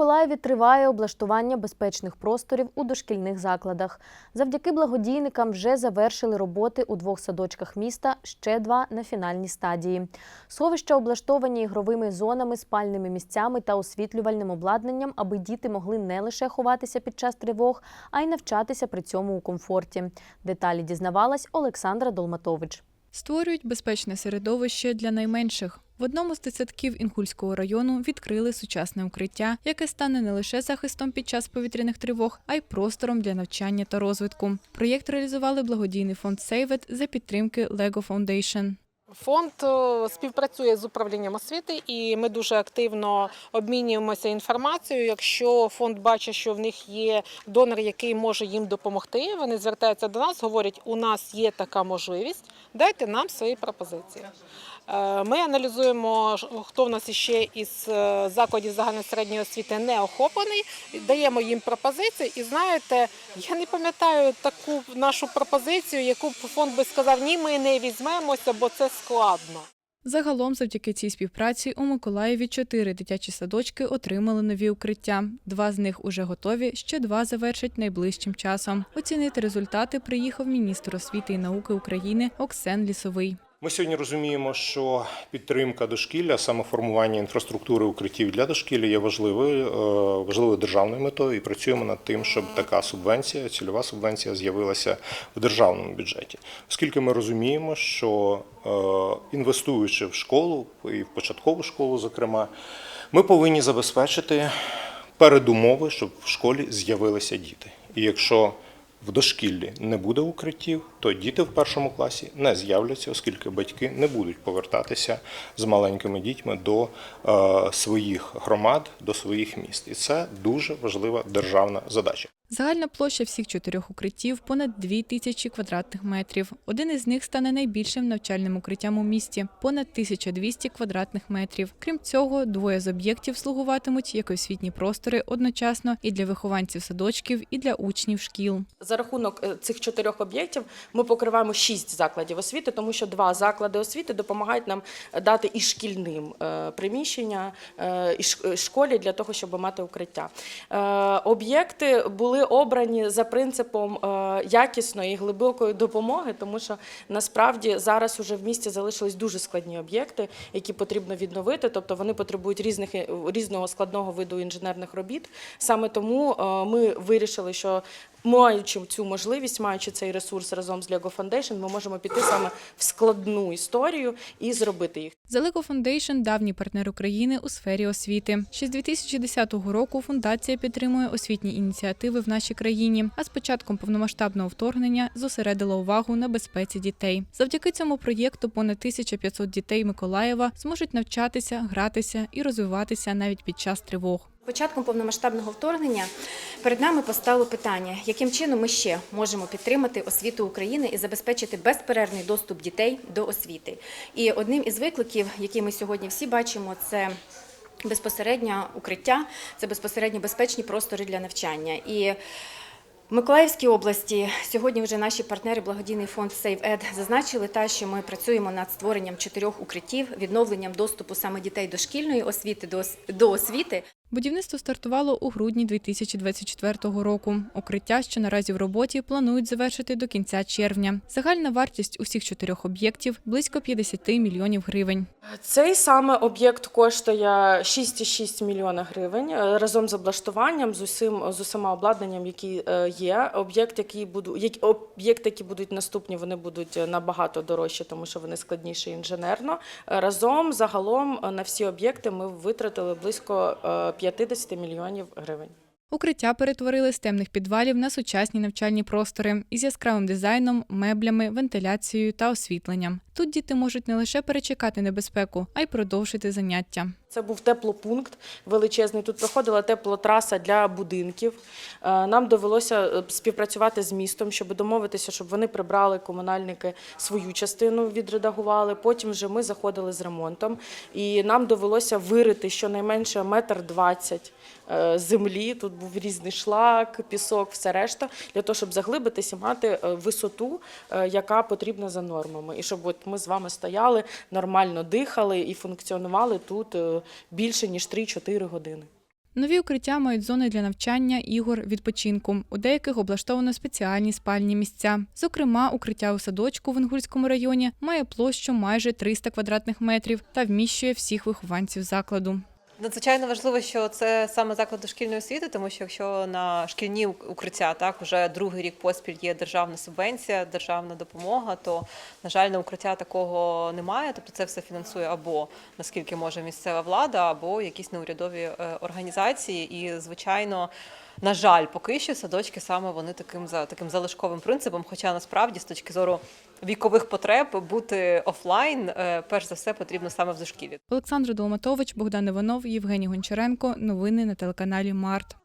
Миколаєві триває облаштування безпечних просторів у дошкільних закладах. Завдяки благодійникам вже завершили роботи у двох садочках міста, ще два на фінальній стадії. Сховища облаштовані ігровими зонами, спальними місцями та освітлювальним обладнанням, аби діти могли не лише ховатися під час тривог, а й навчатися при цьому у комфорті. Деталі дізнавалась Олександра Долматович. Створюють безпечне середовище для найменших. В одному з десятків Інгульського району відкрили сучасне укриття, яке стане не лише захистом під час повітряних тривог, а й простором для навчання та розвитку. Проєкт реалізували благодійний фонд Сейвет за підтримки Lego Foundation. Фонд е, співпрацює з управлінням освіти, і ми дуже активно обмінюємося інформацією. Якщо фонд бачить, що в них є донор, який може їм допомогти, вони звертаються до нас, говорять, у нас є така можливість, дайте нам свої пропозиції. Е, Ми аналізуємо, хто в нас іще із е, закладів загальної середньої освіти не охоплений, даємо їм пропозиції. І знаєте, я не пам'ятаю таку нашу пропозицію, яку фонд би сказав, ні, ми не візьмемося, бо це складно. Загалом, завдяки цій співпраці, у Миколаєві чотири дитячі садочки отримали нові укриття. Два з них уже готові, ще два завершать найближчим часом. Оцінити результати приїхав міністр освіти і науки України Оксен Лісовий. Ми сьогодні розуміємо, що підтримка дошкілля, саме формування інфраструктури укриттів для дошкілля є важливою, е, важливою державною метою і працюємо над тим, щоб така субвенція, цільова субвенція з'явилася в державному бюджеті. Оскільки ми розуміємо, що е, інвестуючи в школу і в початкову школу, зокрема, ми повинні забезпечити передумови, щоб в школі з'явилися діти. І якщо в дошкіллі не буде укриттів, то діти в першому класі не з'являться, оскільки батьки не будуть повертатися з маленькими дітьми до е, своїх громад, до своїх міст. І це дуже важлива державна задача. Загальна площа всіх чотирьох укриттів понад дві тисячі квадратних метрів. Один із них стане найбільшим навчальним укриттям у місті понад 1200 квадратних метрів. Крім цього, двоє з об'єктів слугуватимуть як освітні простори одночасно і для вихованців садочків, і для учнів шкіл. За рахунок е, цих чотирьох об'єктів ми покриваємо шість закладів освіти, тому що два заклади освіти допомагають нам дати і шкільним е, приміщення, е, і е, школі для того, щоб мати укриття. Е, Об'єкти були обрані за принципом е, якісної і глибокої допомоги, тому що насправді зараз уже в місті залишились дуже складні об'єкти, які потрібно відновити. Тобто вони потребують різних е, різного складного виду інженерних робіт. Саме тому е, ми вирішили, що маючи цю можливість, маючи цей ресурс разом з Lego Foundation, ми можемо піти саме в складну історію і зробити їх. The Lego Foundation – давній партнер України у сфері освіти. Ще з 2010 року фундація підтримує освітні ініціативи в нашій країні. А з початком повномасштабного вторгнення зосередила увагу на безпеці дітей. Завдяки цьому проєкту понад 1500 дітей Миколаєва зможуть навчатися, гратися і розвиватися навіть під час тривог. Початком повномасштабного вторгнення перед нами постало питання, яким чином ми ще можемо підтримати освіту України і забезпечити безперервний доступ дітей до освіти. І одним із викликів, які ми сьогодні всі бачимо, це безпосередньо укриття, це безпосередньо безпечні простори для навчання. І в Миколаївській області сьогодні вже наші партнери, благодійний фонд SaveEd, зазначили те, що ми працюємо над створенням чотирьох укриттів, відновленням доступу саме дітей до шкільної освіти, до освіти. Будівництво стартувало у грудні 2024 року. Укриття, що наразі в роботі, планують завершити до кінця червня. Загальна вартість усіх чотирьох об'єктів близько 50 мільйонів гривень. Цей саме об'єкт коштує 6,6 мільйона гривень е, разом з облаштуванням, з усім з усіма обладнанням, які е, є. Об'єкт, який буду, як- об'єкти, які будуть наступні, вони будуть е, набагато дорожчі, тому що вони складніші інженерно. Разом загалом на всі об'єкти ми витратили близько 50 мільйонів гривень. Укриття перетворили з темних підвалів на сучасні навчальні простори із яскравим дизайном, меблями, вентиляцією та освітленням. Тут діти можуть не лише перечекати небезпеку, а й продовжити заняття. Це був теплопункт величезний. Тут проходила теплотраса для будинків. Е, Нам довелося е, співпрацювати з містом, щоб домовитися, щоб вони прибрали комунальники свою частину, відредагували. Потім вже ми заходили з ремонтом, і нам довелося вирити щонайменше метр двадцять е, землі. Тут був різний шлак, пісок, все решта, для того, щоб заглибитися, мати е, висоту, е, яка потрібна за нормами, і щоб от ми з вами стояли, нормально дихали і функціонували тут е, більше ніж 3-4 години. Нові укриття мають зони для навчання, ігор, відпочинку. У деяких облаштовано спеціальні спальні місця. Зокрема, укриття у садочку в Інгульському районі має площу майже 300 квадратних метрів та вміщує всіх вихованців закладу. Надзвичайно важливо, що це саме заклад дошкільної освіти, тому що якщо на шкільні укриття так вже другий рік поспіль є державна субвенція, державна допомога, то на жаль, на укриття такого немає. Тобто це все фінансує або наскільки може місцева влада, або якісь неурядові е, організації. І звичайно. На жаль, поки що садочки саме вони таким за таким залишковим принципом. Хоча насправді з точки зору вікових потреб бути офлайн, е, перш за все, потрібно саме в дошкілі. Олександр Долматович, Богдан Іванов, Євгеній Гончаренко. Новини на телеканалі Март.